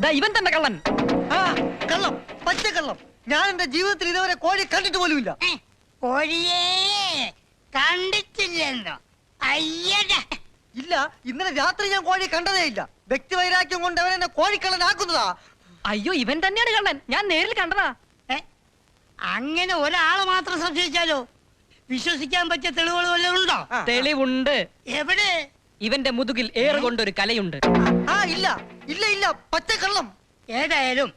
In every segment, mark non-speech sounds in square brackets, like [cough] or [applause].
ദാ ഇവൻ തന്നെ കള്ളൻ. ആ കള്ളം. പച്ചക്കള്ളം ഞാൻ എന്റെ ജീവിതത്തിൽ ഇതുവരെ കോഴി കണ്ടിട്ട് പോലുമില്ല. ഏ, കോഴിയേ കണ്ടിട്ടില്ലെന്നോ? അയ്യട. ഇല്ല ഇന്നലെ രാത്രി ഞാൻ കോഴി കണ്ടതേ ഇല്ല. വ്യക്തിവൈരാഗ്യം കൊണ്ട് അവൻ എന്നെ കോഴിക്കള്ളനാക്കുന്നതാ. അയ്യോ ഇവൻ തന്നെയാണ് കള്ളൻ. ഞാൻ നേരിൽ കണ്ടതാ. ഏ, അങ്ങനെ ഒരാൾ മാത്രം സംശയിച്ചാലോ വിശ്വസിക്കാൻ പറ്റിയ തെളിവുകൾ വല്ലതും ഉണ്ടോ? ആ, തെളിവുണ്ട്. എവിടെ? ഇവന്റെ മുതുകിൽ ഏറ് കൊണ്ടൊരു കലയുണ്ട്. ആ ഇല്ല. ഇല്ല ഇല്ല. പച്ചക്കള്ളം ഏതായാലും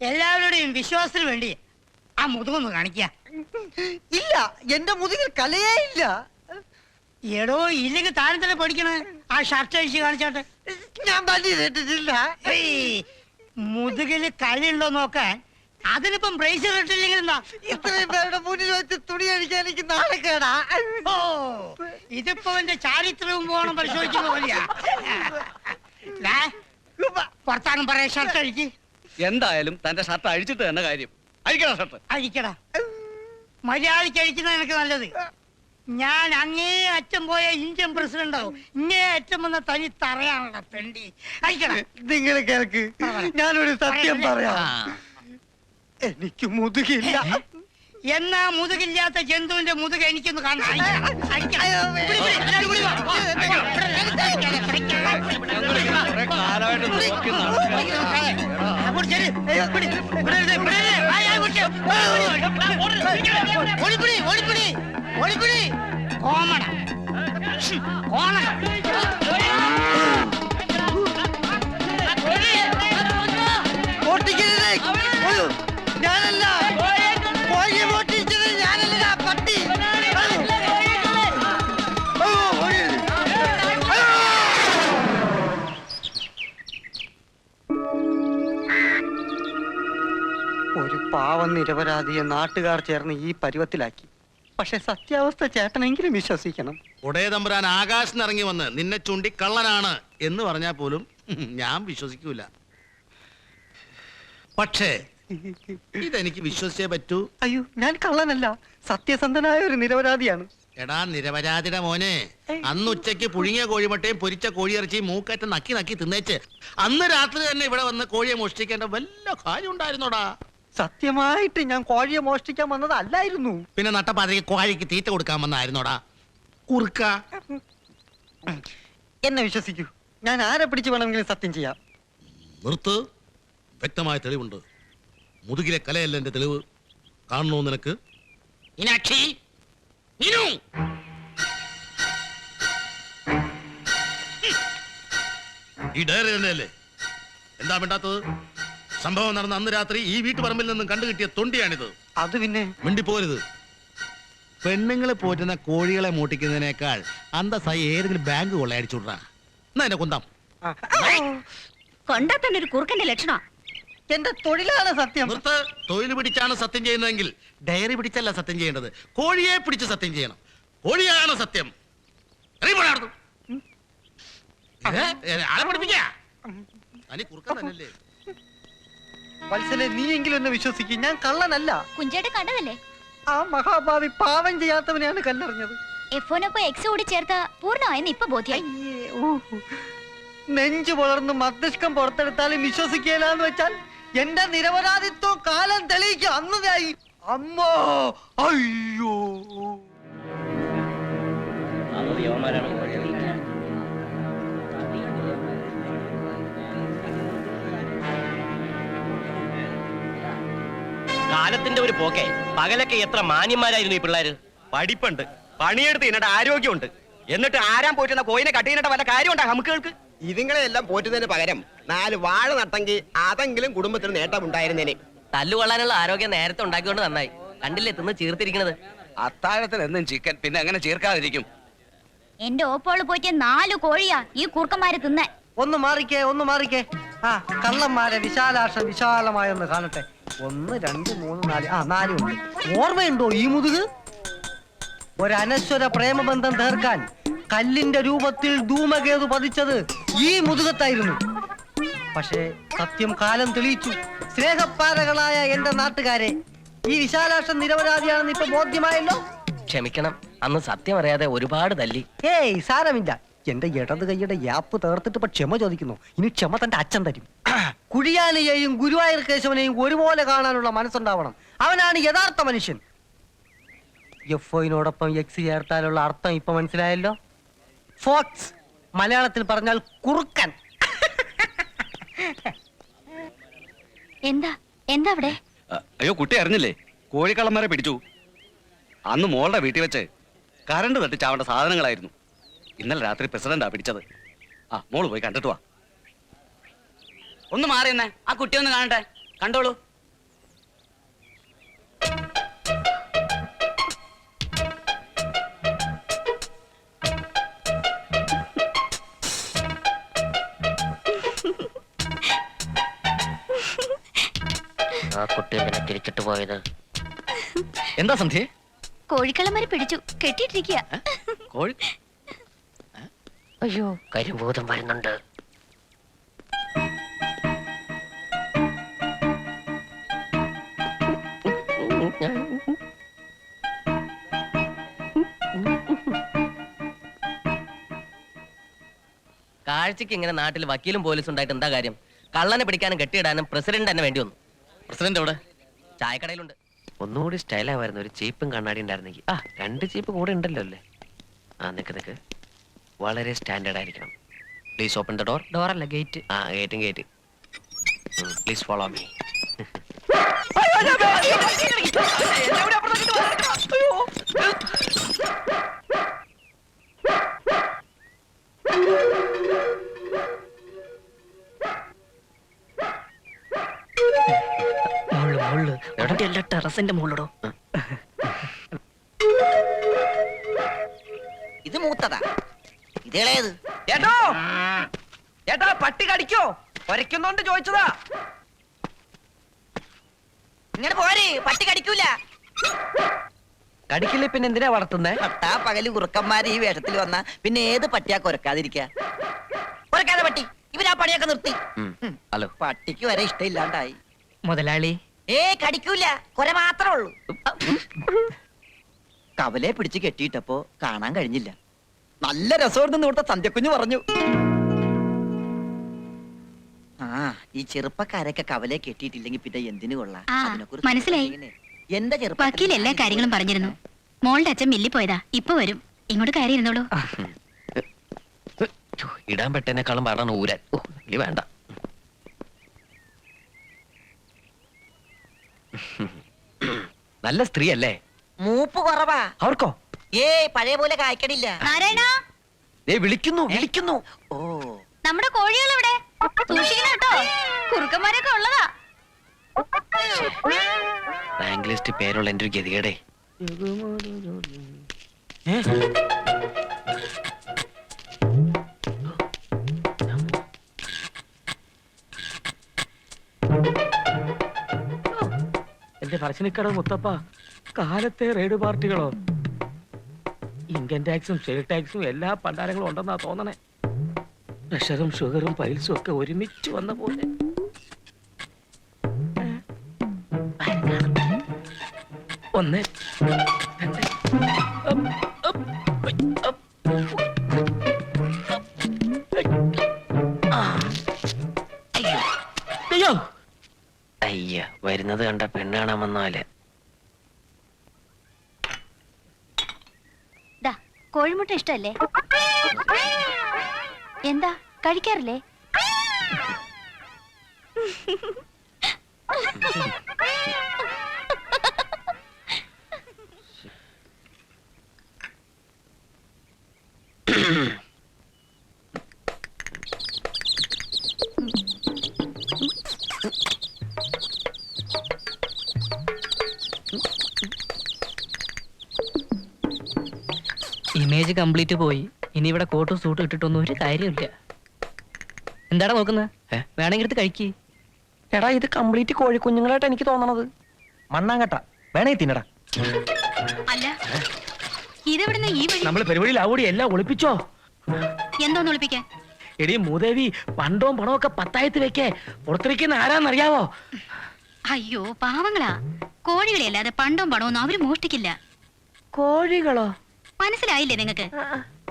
എല്ലാവരുടെയും വിശ്വാസത്തിന് വേണ്ടി ആ മുതുകൊന്ന് കാണിക്കാ ഇല്ല. എന്റെ മുതുകിൽ കലയേ ഇല്ല. എടോ ഇല്ലെങ്കിൽ താരം തന്നെ പഠിക്കണേ ആ ഷർട്ട് അഴിച്ച് കാണിച്ചോട്ടെ. ഞാൻ പല്ലി കേട്ടിട്ടില്ല ഏയ്, മുതുകിൽ കല്ലുണ്ടോ നോക്കാൻ അതിനിപ്പം ബ്രേസ് ഇട്ടില്ലെങ്കിൽ എന്താ ഇത്രയും പേരുടെ മുന്നിൽ വെച്ച് തുണി അടിക്കാൻ എനിക്ക് നാണക്കേടാ ഓ ഇതിപ്പോ എന്റെ ചാരിത്രവും പോകണം പരിശോധിക്കുന്ന പോലെയാ. ദാ, പറയാ ഷർട്ട് അഴിക്ക്. എന്തായാലും തന്റെ ഷർട്ട് അഴിച്ചിട്ട് തന്നെ കാര്യം. അഴിക്കണം ഷർട്ട് അഴിക്കടാ. മലയാളിക്ക് അഴിക്കുന്ന എനിക്ക് നല്ലത്. ഞാൻ അങ്ങേ അറ്റം പോയ ഇന്ത്യൻ പ്രസിഡന്റ് ആവും ഇങ്ങേ അറ്റം വന്ന തനി തറയാണല്ലോ പെണ്ടി. അഴിക്കടാ. നിങ്ങൾ കേൾക്ക്. ഞാനൊരു സത്യം പറയാം എനിക്ക് മുതുകില്ല എന്നാ മുതുകില്ലാത്ത ജന്തുവിന്റെ മുതുക എനിക്കൊന്ന് കാണാം കോമണ അഴിക്കണം. പാവം നിരപരാധിയെ നാട്ടുകാർ ചേർന്ന് ഈ പരുവത്തിലാക്കി. പക്ഷെ സത്യാവസ്ഥ ചേട്ടനെങ്കിലും വിശ്വസിക്കണം. ഉടയ തമ്പുരാൻ ആകാശത്ത് ഇറങ്ങി വന്ന് നിന്നെ ചൂണ്ടി കള്ളനാണ് എന്ന് പറഞ്ഞാൽ പോലും ഞാൻ വിശ്വസിക്കൂല. പക്ഷേ ഇതെനിക്ക് വിശ്വസിച്ചേ പറ്റൂ. അയ്യോ ഞാൻ കള്ളനല്ല. സത്യസന്ധനായ ഒരു നിരപരാധിയാണ്. എടാ നിരപരാധിയുടെ മോനെ അന്ന് ഉച്ചയ്ക്ക് പുഴുങ്ങിയ കോഴിമുട്ടയും പൊരിച്ച കോഴിയിറച്ചിയും മൂക്കറ്റ നക്കി നക്കി തിന്നേച്ച് അന്ന് രാത്രി തന്നെ ഇവിടെ വന്ന് കോഴിയെ മോഷ്ടിക്കേണ്ട വല്ല കാര്യം ഉണ്ടായിരുന്നോടാ സത്യമായിട്ട് ഞാൻ കോഴിയെ മോഷ്ടിക്കാൻ വന്നതല്ലായിരുന്നു. പിന്നെ നട്ടപ്പാതിരിക്ക് കോഴിക്ക് തീറ്റ കൊടുക്കാൻ വന്നായിരുന്നോടാ? കുറുക്ക. എന്നെ വിശ്വസിക്കൂ. ഞാൻ ആരെ പിടിച്ച് വേണമെങ്കിലും സത്യം ചെയ്യാം. നിർത്ത്. വ്യക്തമായ തെളിവുണ്ട്. മുതുകിലെ കലയല്ല എന്റെ തെളിവ്. കാണണോ നിനക്ക്? മീനാക്ഷി മീനു! ഈ ഡയറി തന്നെയല്ലേ? എന്താ വേണ്ടാത്തത് സംഭവം നടന്ന അന്ന് രാത്രി ഈ വീട്ടുപറമ്പിൽ നിന്നും കണ്ടുകിട്ടിയ തൊണ്ടിയാണിത്. അത് പിന്നെ? മിണ്ടിപ്പോരുത്. പെണ്ണുങ്ങളെ പോറ്റുന്ന കോഴികളെ മൂട്ടിക്കുന്നതിനേക്കാൾ അന്തസ്സായി ഏതെങ്കിലും ബാങ്ക് കൊള്ളയടിച്ചു വിടാ എന്നാ എന്നെ കുന്താം. കൊണ്ടാ തന്നെ ഒരു കുറുക്കന്റെ ലക്ഷണം. എന്റെ തൊഴിലാണ് സത്യം. നിർത്ത്. തൊഴിൽ പിടിച്ചാണ് സത്യം ചെയ്യുന്നതെങ്കിൽ ഡയറി പിടിച്ചല്ല സത്യം ചെയ്യേണ്ടത്. കോഴിയെ പിടിച്ച് സത്യം ചെയ്യണം. കോഴിയാണ് സത്യം. ഏ, ആളെ പഠിപ്പിക്കാ. തനി കുറുക്കൻ തന്നെയല്ലേ? വത്സലെ നീയെങ്കിലും ഒന്ന് വിശ്വസിക്കും. ഞാൻ കള്ളനല്ല. കുഞ്ചേട്ട കണ്ടതല്ലേ? ആ മഹാഭാവി പാവം ചെയ്യാത്തവനെയാണ് കല്ലെറിഞ്ഞത്. എഫോനൊപ്പം എക്സ് കൂടി ചേർത്ത പൂർണമായെന്ന് ഇപ്പൊ ബോധ്യായി. നെഞ്ചു വളർന്ന് മസ്തിഷ്കം പുറത്തെടുത്താലും വിശ്വസിക്കലാന്ന് വെച്ചാൽ എന്റെ നിരപരാധിത്വം കാലം തെളിയിക്കും. അന്നതായി അമ്മോ അയ്യോ. കാലത്തിന്റെ ഒരു പോക്കെ. പകലൊക്കെ എത്ര മാന്യന്മാരായിരുന്നു ഈ പിള്ളേര്. പഠിപ്പുണ്ട്. പണിയെടുത്ത് ഇതിനട്ട് ആരോഗ്യമുണ്ട്. എന്നിട്ട് ആരാൻ പോയിട്ടുള്ള കോയിനെ കട്ടിയിട്ട് വല്ല കാര്യമുണ്ടാ നമുക്കുകൾക്ക് ഇതുങ്ങളെ എല്ലാം പോറ്റുന്നതിന് പകരം നാല് വാഴ നട്ടെങ്കിൽ അതെങ്കിലും കുടുംബത്തിന് നേട്ടം ഉണ്ടായിരുന്നേനെ തല്ലുകൊള്ളാനുള്ള ആരോഗ്യം നേരത്തെ ഉണ്ടാക്കിക്കൊണ്ട് നന്നായി. കണ്ടില്ലേ തിന്ന് ചീർത്തിരിക്കണത്? അത്താഴത്തിൽ എന്നും ചിക്കൻ പിന്നെ അങ്ങനെ ചേർക്കാതിരിക്കും. എന്റെ ഓപ്പോൾ പോയിട്ട് നാല് കോഴിയാ ഈ കൂർക്കന്മാര് തിന്നേ ഒന്ന് മാറിക്കേ ഒന്ന് മാറിക്കേ. ആ കള്ളന്മാരെ വിശാലാക്ഷം വിശാലമായൊന്ന് കാണട്ടെ. ഒന്ന് രണ്ട് മൂന്ന് നാല്. ആ നാലും ഉണ്ട്. ഓർമ്മയുണ്ടോ ഈ മുതുക്? ഒരനശ്വര പ്രേമബന്ധം തീർക്കാൻ കല്ലിന്റെ രൂപത്തിൽ ധൂമകേതു പതിച്ചത് ഈ മുതുകത്തായിരുന്നു. പക്ഷേ സത്യം കാലം തെളിയിച്ചു. സ്നേഹപ്പാരകളായ എന്റെ നാട്ടുകാരെ ഈ വിശാലാക്ഷം നിരപരാധിയാണെന്ന് ഇപ്പൊ ബോധ്യമായല്ലോ? ക്ഷമിക്കണം അന്ന് സത്യം അറിയാതെ ഒരുപാട് തല്ലി. ഏയ് സാരമില്ല. എന്റെ ഇടത് കൈയുടെ യാപ്പ് തേർത്തിട്ട് ഇപ്പൊ ക്ഷമ ചോദിക്കുന്നു. ഇനി ക്ഷമ തന്റെ അച്ഛൻ തരും. [coughs] കുഴിയാനയെയും ഗുരുവായൂർ കേശവനെയും ഒരുപോലെ കാണാനുള്ള മനസ്സുണ്ടാവണം. അവനാണ് യഥാർത്ഥ മനുഷ്യൻ. എഫ് ഒയിനോടൊപ്പം എക്സ് ചേർത്താലുള്ള അർത്ഥം ഇപ്പൊ മനസ്സിലായല്ലോ? ഫോക്സ് മലയാളത്തിൽ പറഞ്ഞാൽ കുറുക്കൻ. എന്താ? എന്താ അവിടെ? അയ്യോ കുട്ടി അറിഞ്ഞില്ലേ? കോഴിക്കള്ളന്മാരെ പിടിച്ചു. അന്ന് മോളുടെ വീട്ടിൽ വെച്ച് കരണ്ട് തട്ടിച്ചാവേണ്ട സാധനങ്ങളായിരുന്നു. ഇന്നലെ രാത്രി പ്രസിഡന്റാ പിടിച്ചത്. ആ മോൾ പോയി കണ്ടിട്ട് വാ. ഒന്ന് മാറിയെന്നേ ആ കുട്ടി ഒന്ന് കാണട്ടെ. കണ്ടോളൂ. ആ കുട്ടി എന്തിനാ തിരിച്ചിട്ട് പോയത്. എന്താ സന്ധ്യ കോഴിക്കള്ളന്മാരെ പിടിച്ചു. കെട്ടിയിട്ടിരിക്കുക കോഴി അയ്യോ. കരിഭൂതം വരുന്നുണ്ട്. കാഴ്ചക്ക് ഇങ്ങനെ നാട്ടിൽ വക്കീലും പോലീസും ഉണ്ടായിട്ട് എന്താ കാര്യം? കള്ളനെ പിടിക്കാനും കെട്ടിയിടാനും പ്രസിഡന്റ് തന്നെ വേണ്ടി വന്നു. പ്രസിഡന്റ് എവിടെ? ചായക്കടയിലുണ്ട്. ഒന്നുകൂടി സ്റ്റൈലാവായിരുന്നു. ഒരു ചീപ്പും കണ്ണാടി ഉണ്ടായിരുന്നെങ്കിൽ. ആ. രണ്ട് ചീപ്പ് കൂടെ ഉണ്ടല്ലോ അല്ലേ? ആ നിക്ക് നിക്ക്. വളരെ സ്റ്റാൻഡേർഡ് ആയിരിക്കണം. പ്ലീസ് ഓപ്പൺ ദ ഡോർ ഡോറല്ല ഗേറ്റ് ആ ഗേറ്റും ഗേറ്റ് പ്ലീസ് ഫോളോ മീ അല്ല ടെറസിന്റെ മുകളിലോ ഇത് മൂത്തതാ. ഇത് ഏട്ടോ ചേട്ടോ! ചേട്ടാ പട്ടി കടിക്കോ? ഒരയ്ക്കുന്നോണ്ട് ചോദിച്ചതാ. ഇങ്ങനെ പോരെ പട്ടി കടിക്കൂല. കടിക്കില്ല പിന്നെ എന്തിനാ വളർത്തുന്നേ? പട്ടാ പകൽ കുറുക്കന്മാര് ഈ വേഷത്തിൽ വന്ന പിന്നെ ഏത് പട്ടിയാ കൊരക്കാതിരിക്ക? കൊരക്കാതെ പട്ടി ഇവരാ പണിയൊക്കെ നിർത്തി. ഹലോ. പട്ടിക്ക് വരെ ഇഷ്ടമില്ലാണ്ടായി. മുതലാളി ഏ കടിക്കൂല. കൊര മാത്രമേ ഉള്ളൂ. കവലെ പിടിച്ച് കെട്ടിയിട്ടപ്പോ കാണാൻ കഴിഞ്ഞില്ല. നല്ല രസമായിരുന്നു ഇവിടുത്തെ സന്ധ്യക്കുഞ്ഞു പറഞ്ഞു. ആ ഈ ചെറുപ്പക്കാരൊക്കെ കവലെ കെട്ടിയിട്ടില്ലെങ്കിൽ പിന്നെ എന്തിനു കൊള്ളാം? ആ, അതിനെക്കുറിച്ച് മനസ്സിലായി. എന്റെ വക്കീൽ എല്ലാ കാര്യങ്ങളും പറഞ്ഞിരുന്നു. മോളുടെ അച്ഛൻ മില്ലി പോയതാ. ഇപ്പൊ വരും. ഇങ്ങോട്ട് കയറി ഇരുന്നോളൂ ഇടാൻ പെട്ടതിനേക്കാളും പാടാണ് ഊരാൻ. ഓ ഇനി വേണ്ട. നല്ല സ്ത്രീ അല്ലേ മൂപ്പ് കുറവാ. അവർക്കോ? ഏ പഴയ പോലെ കായ്ക്കണില്ല. നാരായണ? ദേ വിളിക്കുന്നു വിളിക്കുന്നു. ഓ. നമ്മുടെ കോഴികൾ ഇവിടെ സൂക്ഷിക്കണം കേട്ടോ കുറുക്കന്മാരൊക്കെ ഉള്ളതാ. റാങ്ക് ലിസ്റ്റ് പേരുള്ള എന്റെ ഒരു ഗതികേടേ. പറശ്ശിനിക്കട മുത്തപ്പ കാലത്തെ റെയ്ഡ് പാർട്ടികളോ. ഇൻകം ടാക്സും ഷെയർ ടാക്സും എല്ലാ പണ്ടാരങ്ങളും ഉണ്ടെന്നാ തോന്നണേ. പ്രഷറും ഷുഗറും പൈൽസും ഒക്കെ ഒരുമിച്ച് വന്ന പോലെ. ഒന്ന്. കോഴിമുട്ട ഇഷ്ടല്ലേ? എന്താ? കഴിക്കാറില്ലേ? [laughs] [laughs] കംപ്ലീറ്റ് പോയി. ഇനി ഇവിടെ കോട്ടും സൂട്ടും ഇട്ടിട്ടൊന്നും ഒരു കാര്യമില്ല എന്താടാ നോക്കുന്നത്? വേണമെങ്കിൽ എടുത്ത് കഴിക്കി. എടാ ഇത് കംപ്ലീറ്റ് കോഴിക്കുഞ്ഞുങ്ങളായിട്ട് എനിക്ക് തോന്നണത്. മണ്ണാങ്കട്ട. വേണേ തിന്നടാ. അല്ല ഇതെവിടുന്ന് ഈ വഴി? നമ്മൾ പരിപാടിയിൽ ആവൂടി എല്ലാം ഒളിപ്പിച്ചോ? എന്തോന്ന് ഒളിപ്പിക്കാൻ? എടി മൂദേവി പണ്ടവും പണവും ഒക്കെ പത്തായത്ത് വെക്കേ. പുറത്തിരിക്കുന്ന ആരാന്നറിയാവോ? അയ്യോ പാവങ്ങളാ. കോഴികളെ അല്ലാതെ പണ്ടോ പണമൊന്നും അവർ മോഷ്ടിക്കില്ല. കോഴികളോ? മനസ്സിലായില്ലേ നിങ്ങക്ക്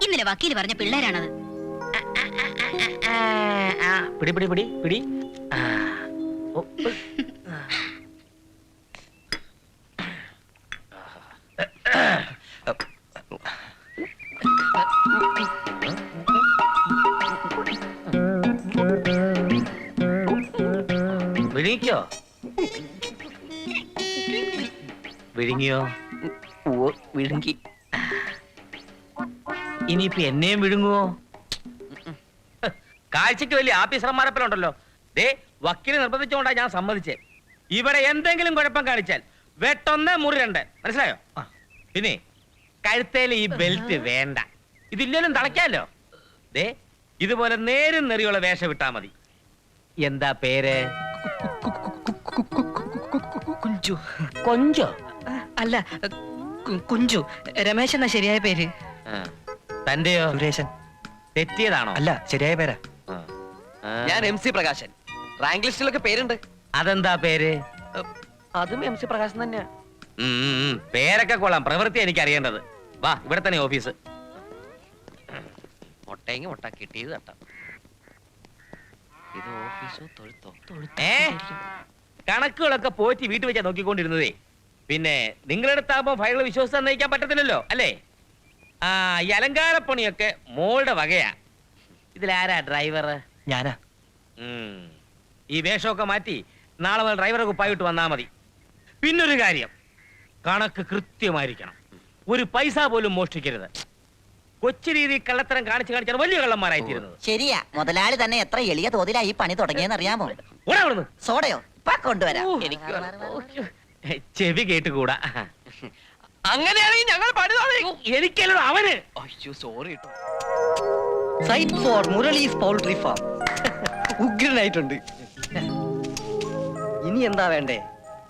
ഇന്നലെ വക്കീൽ പറഞ്ഞ പിള്ളേരാണത്. പിടി പിടി പിടി പിടി. ആ. വിഴുങ്ങിക്കോ? വിഴുങ്ങിയോ? വിഴുങ്ങി. ഇനിയിപ്പൊ എന്നെയും വിഴുങ്ങുവോ? കാഴ്ചക്ക് വലിയ ആഫീസർമാരപ്പലുണ്ടല്ലോ ദേ വക്കീൽ നിർബന്ധിച്ചുകൊണ്ടാ ഞാൻ സമ്മതിച്ചേ. ഇവിടെ എന്തെങ്കിലും കുഴപ്പം കാണിച്ചാൽ വെട്ടൊന്ന് മുറി രണ്ട്. മനസ്സിലായോ? പിന്നെ കഴുത്തേൽ ഈ ബെൽറ്റ് വേണ്ട. ഇതില്ലേലും തളയ്ക്കാലോ. ദേ ഇതുപോലെ നേരും നെറിയുള്ള വേഷം വിട്ടാ മതി. എന്താ പേര്? കുഞ്ചു. കൊഞ്ചോ? അല്ല കു- കുഞ്ചു. രമേശ് എന്നാ ശരിയായ പേര്. ആ. തന്റെയോ? സുരേശൻ. തെറ്റിയതാണോ? അല്ല ശരിയായ പേരാ. ഞാൻ എം സി പ്രകാശൻ. റാങ്ക് ലിസ്റ്റിലൊക്കെ പേരുണ്ട്. അതെന്താ പേര്? അതും എം സി പ്രകാശൻ തന്നെയാ. പേരൊക്കെ കൊള്ളാം. പ്രവൃത്തി എനിക്ക് അറിയേണ്ടത് വാ ഇവിടെ തന്നെ ഓഫീസ്. മുട്ടയെങ്കിൽ മുട്ട കിട്ടിയത് തട്ടാം. ഇത് ഓഫീസോ തൊഴുത്തോ? ഏ? കണക്കുകളൊക്കെ പോറ്റി വീട്ടിൽ വെച്ചാ നോക്കിക്കൊണ്ടിരുന്നതേ. പിന്നെ നിങ്ങളെടുത്താകുമ്പോ ഫയൽ വിശ്വസിച്ച് നയിക്കാൻ പറ്റത്തില്ലല്ലോ അല്ലേ? ആ ഈ അലങ്കാരപ്പണിയൊക്കെ മോളുടെ വകയാ. ഇതിലാരാ ഡ്രൈവർ ഞാനാ. ഈ വേഷമൊക്കെ മാറ്റി നാളെ മുതൽ ഡ്രൈവറെ കുപ്പായിട്ട് വന്നാ മതി. പിന്നൊരു കാര്യം കണക്ക് കൃത്യമായിരിക്കണം. ഒരു പൈസ പോലും മോഷ്ടിക്കരുത്. കൊച്ചു രീതി കള്ളത്തരം കാണിച്ച് കാണിച്ചാണ് വലിയ കള്ളന്മാരായിത്തീരുന്നത് ശരിയാ. മുതലാളി തന്നെ എത്ര എളിയ തോതിലാ ഈ പണി തുടങ്ങിയെന്ന് അറിയാമോ? ഓടാ അവിടുന്ന്. സോഡയോ? ഇപ്പൊ കൊണ്ടുവരാം. എനിക്ക് ചെവി കേട്ടുകൂടാ. അങ്ങനെയാണെങ്കിൽ ഞങ്ങൾ പണി തുടങ്ങി. എനിക്കല്ലോ അവന്. അയ്യോ സോറി കേട്ടോ site for Murali's poultry farm ഉഗ്രനായിട്ടുണ്ട്. ഇനി എന്താ വേണ്ടേ?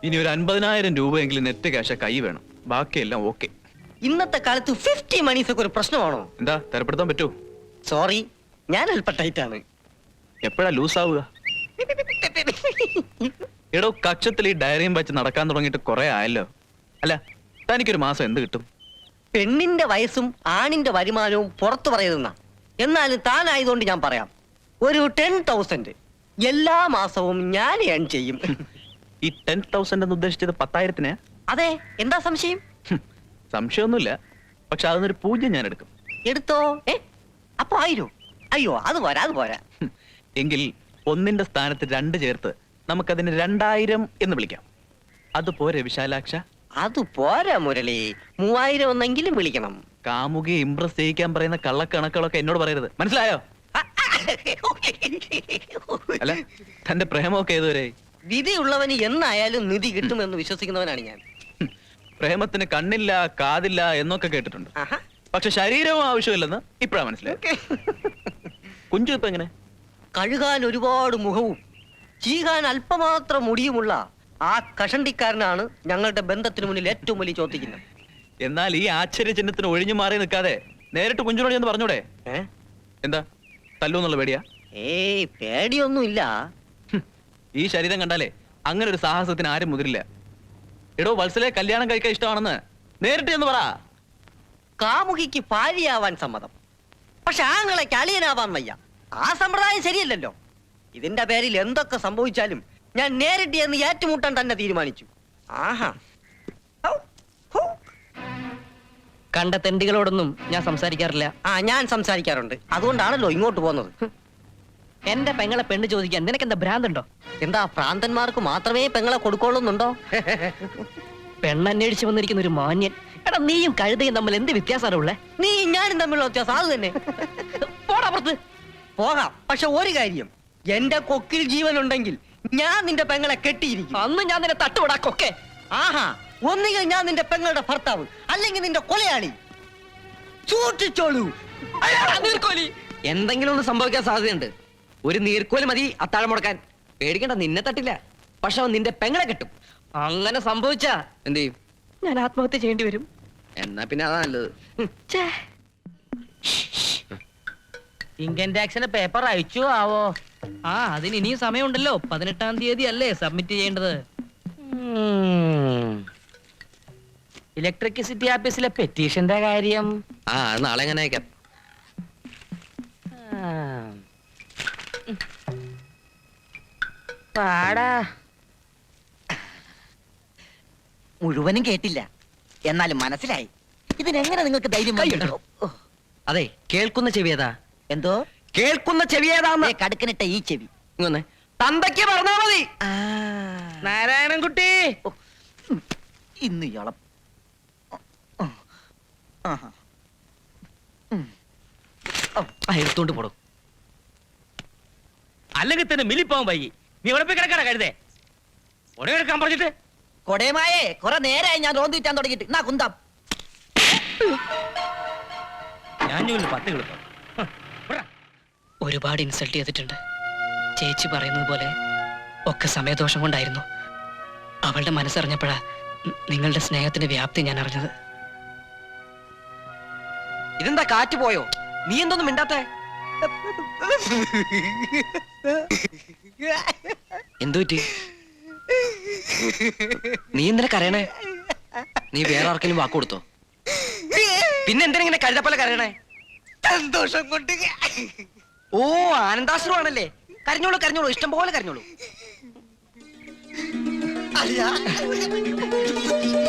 ഇനി ഒരു അൻപതിനായിരം രൂപയെങ്കിലും നെറ്റ് ക്യാഷ് കൈ വേണം. ബാക്കിയെല്ലാം ഓക്കെ. ഇന്നത്തെ കാലത്ത് ഫിഫ്റ്റി മണീസ് ഒക്കെ ഒരു പ്രശ്നമാണോ? എന്താ തരപ്പെടുത്താൻ പറ്റുമോ സോറി ഞാൻ അല്പ ടൈറ്റ് ആണ് എപ്പോഴാ ലൂസ് ആവുക [laughs] എടോ കക്ഷത്തിൽ ഈ ഡയറിയും വെച്ച് നടക്കാൻ തുടങ്ങിയിട്ട് കുറെ ആയല്ലോ. അല്ല തനിക്കൊരു മാസം എന്ത് കിട്ടും? പെണ്ണിന്റെ വയസ്സും ആണിന്റെ വരുമാനവും പുറത്തു പറയുന്ന എന്നാലും താനായതുകൊണ്ട് ഞാൻ പറയാം. ഒരു ടെൻ തൗസൻഡ് എല്ലാ മാസവും ഞാൻ ഏൺ ചെയ്യും. ഈ ടെൻ തൗസൻഡ് എന്ന് ഉദ്ദേശിച്ചത് പത്തായിരത്തിന്? അതെ എന്താ സംശയം? സംശയമൊന്നുമില്ല. പക്ഷെ അതൊന്നൊരു പൂജ്യം ഞാൻ എടുക്കും. എടുത്തോ? ഏ അപ്പൊ ആയിരോ? അയ്യോ അത് പോരാ അത് പോരാ. എങ്കിൽ ഒന്നിന്റെ സ്ഥാനത്ത് രണ്ട് ചേർത്ത് നമുക്കതിന് രണ്ടായിരം എന്ന് വിളിക്കാം. അതുപോരെ വിശാലാക്ഷ? അത് പോരാ മുരളി. മൂവായിരം ഒന്നെങ്കിലും വിളിക്കണം. കാമുകി ഇംപ്രസ് ചെയ്യിക്കാൻ പറയുന്ന കള്ളക്കണക്കുകളൊക്കെ എന്നോട് പറയരുത്. മനസ്സിലായോ? അല്ല തന്റെ പ്രേമമൊക്കെ ഏതുവരെ? വിധി ഉള്ളവന് എന്നായാലും നിധി കിട്ടുമെന്ന് വിശ്വസിക്കുന്നവനാണ് ഞാൻ. പ്രേമത്തിന് കണ്ണില്ല കാതില്ല എന്നൊക്കെ കേട്ടിട്ടുണ്ട്. പക്ഷെ ശരീരവും ആവശ്യമില്ലെന്ന് ഇപ്പഴാ മനസ്സിലായി കുഞ്ചു ഇപ്പൊ എങ്ങനെ? കഴുകാൻ ഒരുപാട് മുഖവും ചീകാൻ അല്പമാത്രം മുടിയുമുള്ള ആ കഷണ്ടിക്കാരനാണ് ഞങ്ങളുടെ ബന്ധത്തിന് മുന്നിൽ ഏറ്റവും വലിയ ചോദിക്കുന്നത് എന്നാൽ ഈ ആശ്ചര്യ ചിഹ്നത്തിന് ഒഴിഞ്ഞു മാറി നിൽക്കാതെ നേരിട്ട് കുഞ്ചുനോട് എന്ന് പറഞ്ഞൂടെ? എന്താ? തല്ലൂന്നുള്ള പേടിയാ? ഏയ് പേടിയൊന്നുമില്ല. ഈ ശരീരം കണ്ടാലേ അങ്ങനെ ഒരു സാഹസത്തിന് ആരും മുതിരില്ല. എടോ വത്സലെ കല്യാണം കഴിക്കാൻ ഇഷ്ടമാണെന്ന് നേരിട്ട് എന്ന് പറ. കാമുകിക്ക് ഭാര്യയാവാൻ സമ്മതം. പക്ഷെ ആങ്ങളെ കളിയനാവാൻ വയ്യ. ആ സമ്പ്രദായം ശരിയല്ലല്ലോ. ഇതിന്റെ പേരിൽ എന്തൊക്കെ സംഭവിച്ചാലും ഞാൻ നേരിട്ട് എന്ന് ഏറ്റുമുട്ടാൻ തന്നെ തീരുമാനിച്ചു. ആഹാ. കണ്ട തെണ്ടികളോടൊന്നും ഞാൻ സംസാരിക്കാറില്ല. ആ ഞാൻ സംസാരിക്കാറുണ്ട്. അതുകൊണ്ടാണല്ലോ ഇങ്ങോട്ട് പോകുന്നത്. എന്റെ പെങ്ങളെ പെണ്ണ് ചോദിക്കാൻ നിനക്ക് എന്താ ഭ്രാന്തുണ്ടോ? എന്താ ഭ്രാന്തന്മാർക്ക് മാത്രമേ പെങ്ങളെ കൊടുക്കോളുന്നുണ്ടോ പെണ്ണന്വേഷിച്ച് വന്നിരിക്കുന്ന ഒരു മാന്യൻ. എടാ നീയും കഴുതയും തമ്മിൽ എന്ത് വ്യത്യാസമാണ് ഉള്ളേ നീ ഞാനും തമ്മിലുള്ള വ്യത്യാസം അത് തന്നെ. പോടാ പുറത്ത്. പോകാം. പക്ഷെ ഒരു കാര്യം എന്റെ കൊക്കിൽ ജീവനുണ്ടെങ്കിൽ ഞാൻ നിന്റെ പെങ്ങളെ കെട്ടിയിരിക്കും. അന്ന് ഞാൻ നിന്നെ തട്ടുവിടാക്കൊക്കെ. ആഹാ ഒന്നുകിൽ ഞാൻ നിന്റെ പെങ്ങളുടെ ഭർത്താവ് അല്ലെങ്കിൽ നിന്റെ കൊലയാളി. സൂക്ഷിച്ചോളൂ. നീർക്കോലി. എന്തെങ്കിലും ഒന്ന് സംഭവിക്കാൻ സാധ്യതയുണ്ട്. ഒരു നീർക്കോൽ മതി അത്താഴം മുടക്കാൻ. പേടിക്കണ്ട നിന്നെ തട്ടില്ല. പക്ഷെ അവൻ നിന്റെ പെങ്ങളെ കിട്ടും. അങ്ങനെ സംഭവിച്ചാ എന്ത് ചെയ്യും? ഞാൻ ആത്മഹത്യ ചെയ്യേണ്ടി വരും. എന്നാ പിന്നെ അതാ നല്ലത്. ഛേ. ഇൻകം ടാക്സിന് പേപ്പർ അയച്ചു ആവോ? ആ അതിന് ഇനിയും സമയമുണ്ടല്ലോ. പതിനെട്ടാം തീയതി അല്ലേ സബ്മിറ്റ് ചെയ്യേണ്ടത്? ഇലക്ട്രിസിറ്റി ഓഫീസിലെ പെറ്റീഷന്റെ കാര്യം. ആ നാളെ എങ്ങനെ അയക്കാം? പാടാ. മുഴുവനും കേട്ടില്ല. എന്നാലും മനസ്സിലായി. ഇതിനെങ്ങനെ നിങ്ങൾക്ക് ധൈര്യം? അതെ കേൾക്കുന്ന ചെവിയതാ എന്തോ? കേൾക്കുന്ന ചെവി ഏതാന്ന് കടുക്കനിട്ട ഈ ചെവി. ഇങ്ങൊന്ന് തന്തയ്ക്ക് പറഞ്ഞാ മതി. നാരായണൻകുട്ടി കുട്ടി. ഇന്ന് ഇയാളെ. ആ, എടുത്തോണ്ട് പോടും. അല്ലെങ്കിൽ തന്നെ മില്ലിപ്പോവാൻ വൈകി. നീ ഇവിടെ പോയി കിടക്കട കഴുതേ? ഉടനെ എടുക്കാൻ പറഞ്ഞിട്ട്. കൊടയമായേ കുറെ നേരമായി ഞാൻ റോന്ത് വിറ്റാൻ തുടങ്ങിയിട്ട്. എന്നാ കുന്താം. ഞാൻ ജോലി പത്ത് കിളുപ്പം ഒരുപാട് ഇൻസൾട്ട് ചെയ്തിട്ടുണ്ട്. ചേച്ചി പറയുന്നത് പോലെ ഒക്കെ സമയദോഷം കൊണ്ടായിരുന്നു. അവളുടെ മനസ്സറിഞ്ഞപ്പോഴാ നിങ്ങളുടെ സ്നേഹത്തിന്റെ വ്യാപ്തി ഞാൻ അറിഞ്ഞത്. ഇതെന്താ കാറ്റ് പോയോ? നീ എന്തൊന്നും മിണ്ടാത്ത? എന്തു പറ്റി? നീ എന്തിനാ കരയണേ? നീ വേറെ ആർക്കെങ്കിലും വാക്ക് കൊടുത്തോ? പിന്നെ എന്തിനാ ഇങ്ങനെ കഴുതപ്പല കരയണേ? സന്തോഷം കൊണ്ട് ഓ ആനന്ദാശ്രു ആണല്ലേ കരഞ്ഞോളൂ കരഞ്ഞോളൂ. ഇഷ്ടം പോലെ കരഞ്ഞോളൂ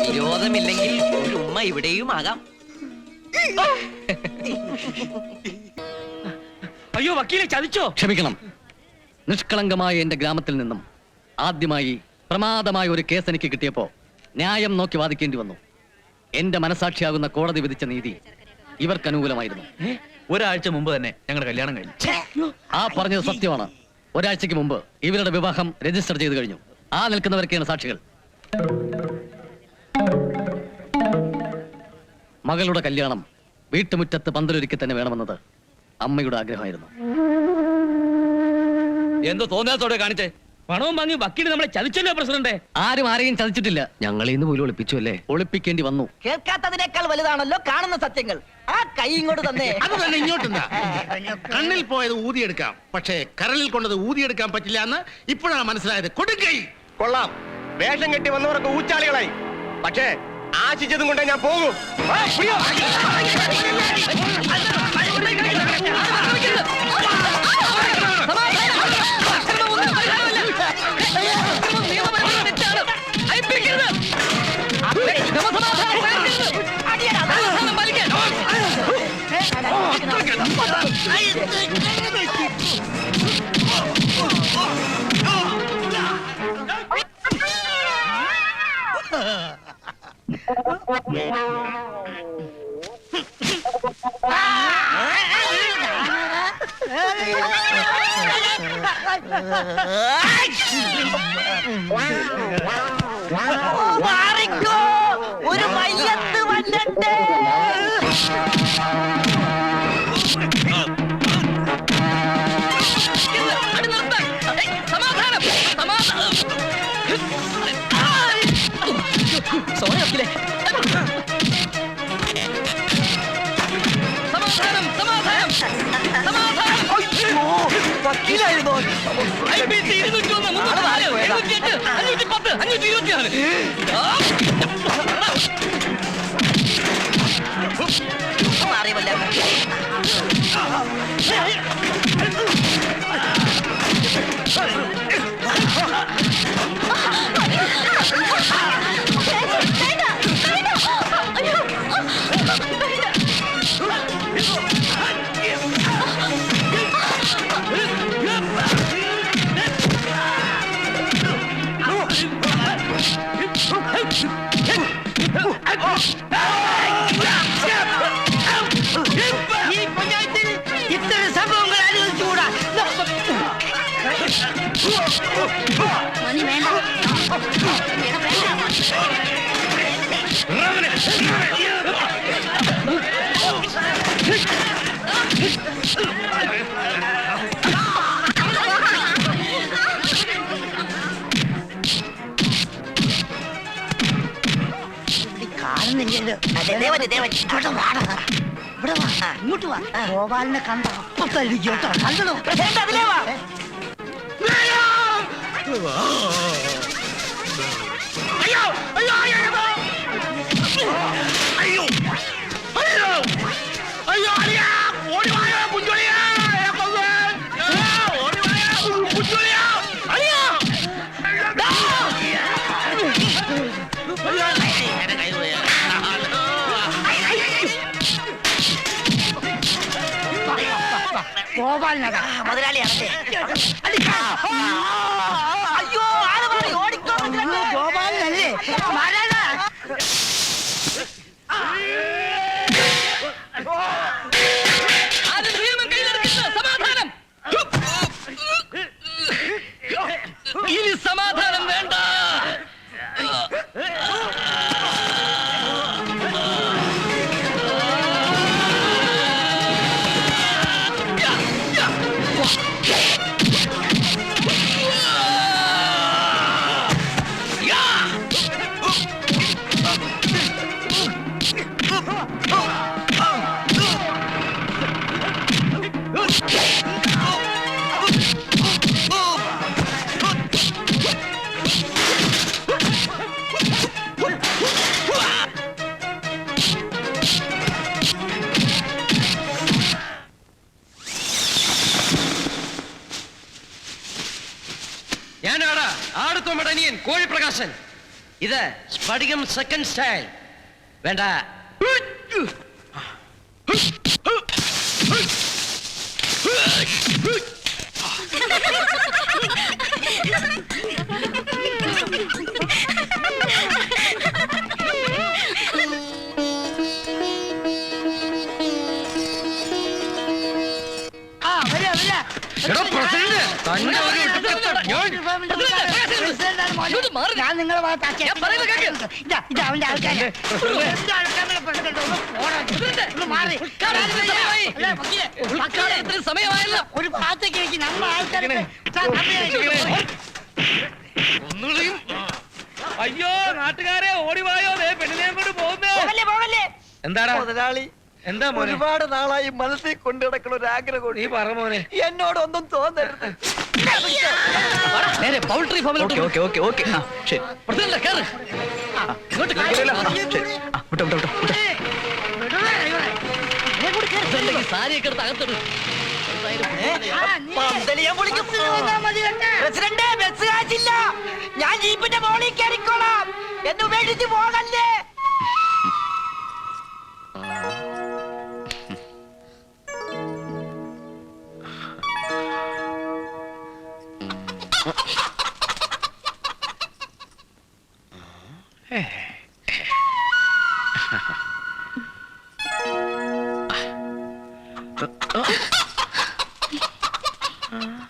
വിരോധമില്ലെങ്കിൽ ഒരു ഉമ്മ ഇവിടെയും ആകാം. അയ്യോ വക്കീലെ ചതിച്ചോ? ക്ഷമിക്കണം. നിഷ്കളങ്കമായ എന്റെ ഗ്രാമത്തിൽ നിന്നും ആദ്യമായി പ്രമാദമായ ഒരു കേസ് എനിക്ക് കിട്ടിയപ്പോ ന്യായം നോക്കി വാദിക്കേണ്ടി വന്നു. എന്റെ മനസാക്ഷിയാകുന്ന കോടതി വിധിച്ച നീതി ഇവർക്ക് അനുകൂലമായിരുന്നു ഒരാഴ്ച മുമ്പ് തന്നെ ഞങ്ങളുടെ കല്യാണം കഴിഞ്ഞു. ആ പറഞ്ഞത് സത്യമാണ്. ഒരാഴ്ചക്ക് മുമ്പ് ഇവരുടെ വിവാഹം രജിസ്റ്റർ ചെയ്ത് കഴിഞ്ഞു. ആ നിൽക്കുന്നവരൊക്കെയാണ് സാക്ഷികൾ. മകളുടെ കല്യാണം വീട്ടുമുറ്റത്ത് പന്തലൊരുക്കി തന്നെ വേണമെന്നത് അമ്മയുടെ ആഗ്രഹമായിരുന്നു. എന്തോ തോന്നാത്തോടെ കാണിച്ചേ? പണവും വാങ്ങി വക്കീട് നമ്മളെ ചതിച്ചല്ലോ പ്രസിഡന്റ് ആരും ആരെയും ചതിച്ചിട്ടില്ല. ഞങ്ങളെ ഇന്ന് പോലും ഒളിപ്പിച്ചു അല്ലേ? ഒളിപ്പിക്കേണ്ടി വന്നു. കേൾക്കാത്തതിനേക്കാൾ വലുതാണല്ലോ കാണുന്ന സത്യങ്ങൾ. ആ കൈ ഇങ്ങോട്ട് തന്നെ. [laughs] അത് തന്നെ ഇങ്ങോട്ട് കണ്ണിൽ പോയത് ഊതിയെടുക്കാം. പക്ഷേ കരളിൽ കൊണ്ടത് ഊതിയെടുക്കാൻ പറ്റില്ല എന്ന് ഇപ്പോഴാണ് മനസ്സിലായത്. കൊടുക്കൈ കൊള്ളാം. വേഷം കെട്ടി വന്നവരൊക്കെ ഊച്ചാളികളായി. പക്ഷേ ആശിച്ചതും കൊണ്ടേ ഞാൻ പോകും. ആ. മാറിക്കോ ഒരു മയ്യത്ത് വന്നിട്ട്. സോറി വക്കീലെ സമാധാനം. സമാധാനം. സമാധാനം വക്കീലായിരുന്നോ IPC ഇരുന്നൂറ്റി ഒന്ന്, മുന്നൂറ്റി നാല്, എഴുന്നൂറ്റി എട്ട്, അഞ്ഞൂറ്റി പത്ത്, അഞ്ഞൂറ്റി ഇരുപത്തിനാല്. ഗോപാലിനെ കണ്ട? അപ്പൊ തല്ലിക്കും കേട്ടോ? കണ്ടോ? അതിലേ വാ. അയ്യോ അയ്യോ അയ്യോ ഗോപാലിനതാ മുതലാളി അയ്യോ ആൾ മാറി ഓടിക്കോ ഗോപാലനല്ലേ കോഴിപ്രകാശൻ ഇത് സ്ഫടികം സെക്കൻഡ് സ്റ്റൈൽ വേണ്ട. ഞാൻ നിങ്ങളെ ഇതാ ഇതാ അവന്റെ ആൾക്കാരെ. എന്റെ ആൾക്കാരെ പ്രസിഡന്റ് ഒന്ന് പോടാ. ഒന്ന് മാറി. അല്ല, വക്കീലെ, വക്കീലെ, സമയമായല്ലോ. ഒരു ഭാഗത്തേക്ക് വെക്ക് നമ്മൾ ആൾക്കാരെ അയ്യോ നാട്ടുകാരെ ഓടിവായോ ദേ പെണ്ണിനെ കൊണ്ട് പോകുന്നേ. പോകല്ലേ പോകല്ലേ. എന്താടാ? മുതലാളി. എന്താ മോനെ? ഒരുപാട് നാളായി മനസ്സിൽ കൊണ്ടു നടക്കുന്ന ഒരു ആഗ്രഹം നീ പറ മോനെ. എന്നോടൊന്നും തോന്നരുത്. നേരെ പൗൾട്രി ഫാമിലോട്ട് ഓക്കെ ഓക്കെ ഓക്കെ. ആ ശരി. പ്രസിഡന്റ് കേറ്. ഇങ്ങോട്ട് പ്രസിഡന്റ് ഈ സാരിയൊക്കെ എടുത്ത് അകത്തിട് പന്തലിയാൻ വിളിക്കും. മതി കണ്ടേ പ്രസിഡന്റ് ബസ് കാശില്ല. ഞാൻ ജീപ്പിന്റെ മോളിൽ കയറിക്കോളാം. എന്നെ ഉപേക്ഷിച്ച് പോകല്ലേ? Uh-huh.